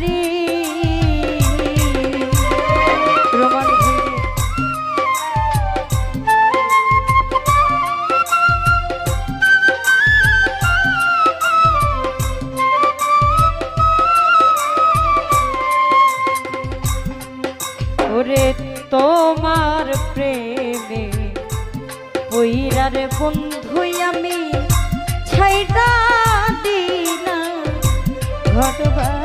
হরি ওরে তোমার প্রেমে ওইরার আমি ছাইটা দিনা। ঘটবা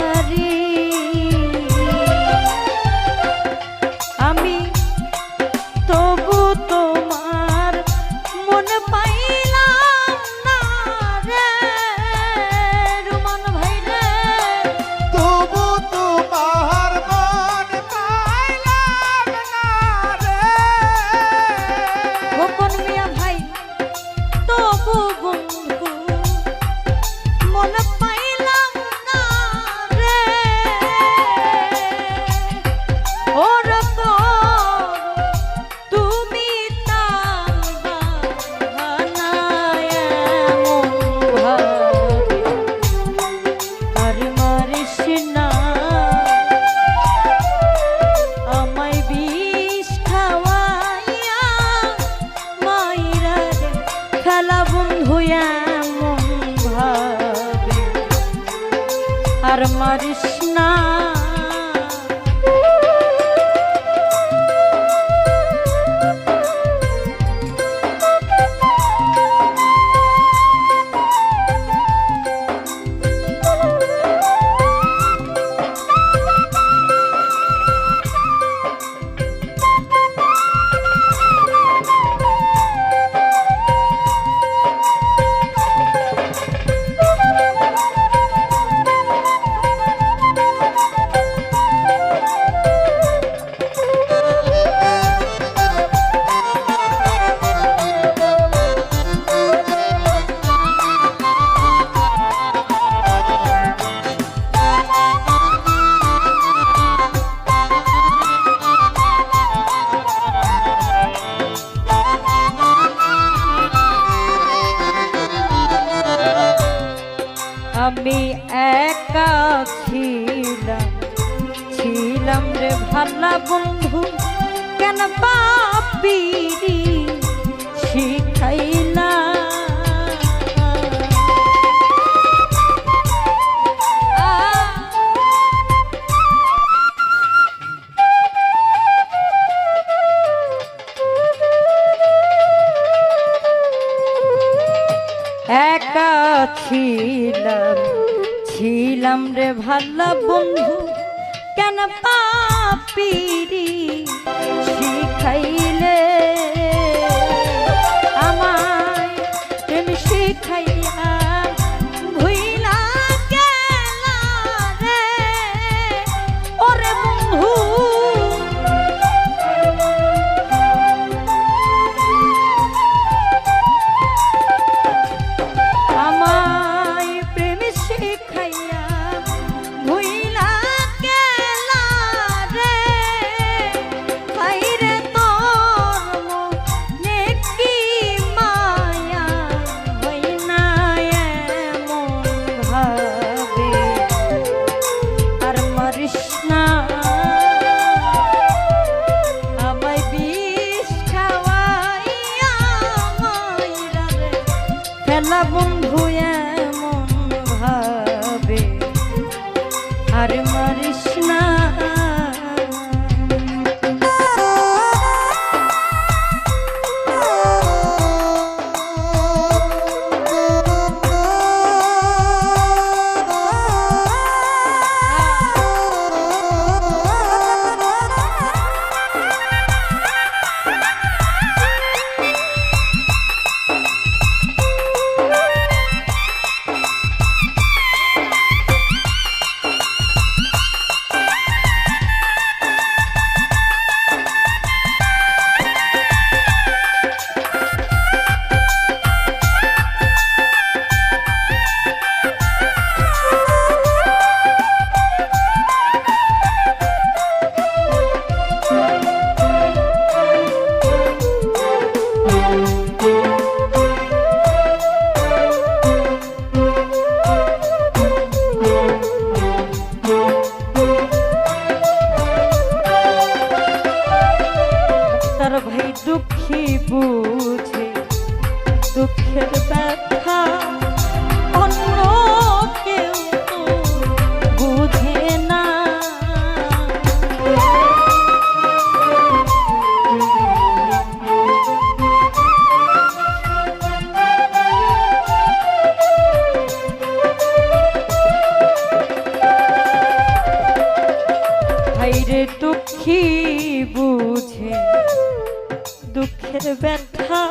কৃষ্ণ আমি একা ছিলাম। ছিলাম রে ভালা বন্ধু কেন পাপিরি শিখাইলা পাপিরি। ভূয়া বুকের ব্যথা।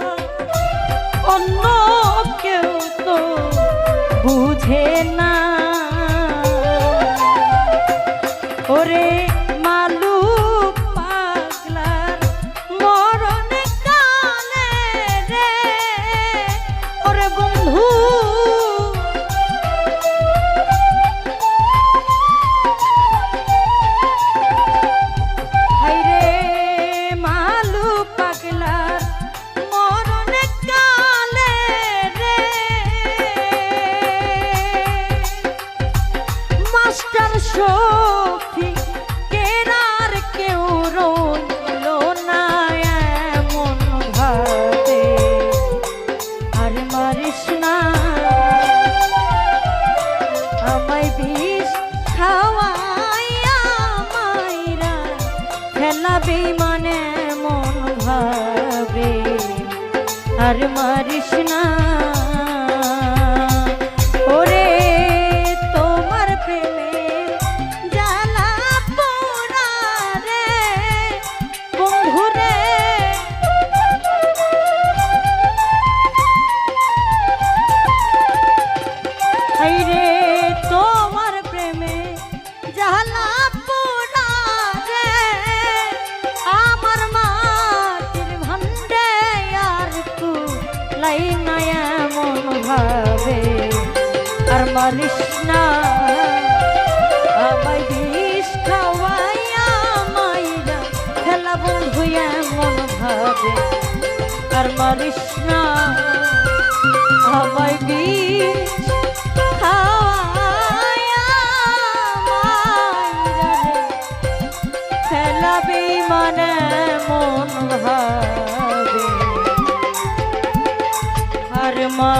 অন্য কেউ তো বুঝে না। ওরে আর মারিস না। বলিস না আমায় বিষ খাওয়াইয়া মাইরা। খেলা বন্ধু এমন ভাবে, আর মারিস না। আমায় বিষ খাওয়াইয়া মাইরা খেলা বেইমানে মন ভাবে, আর মা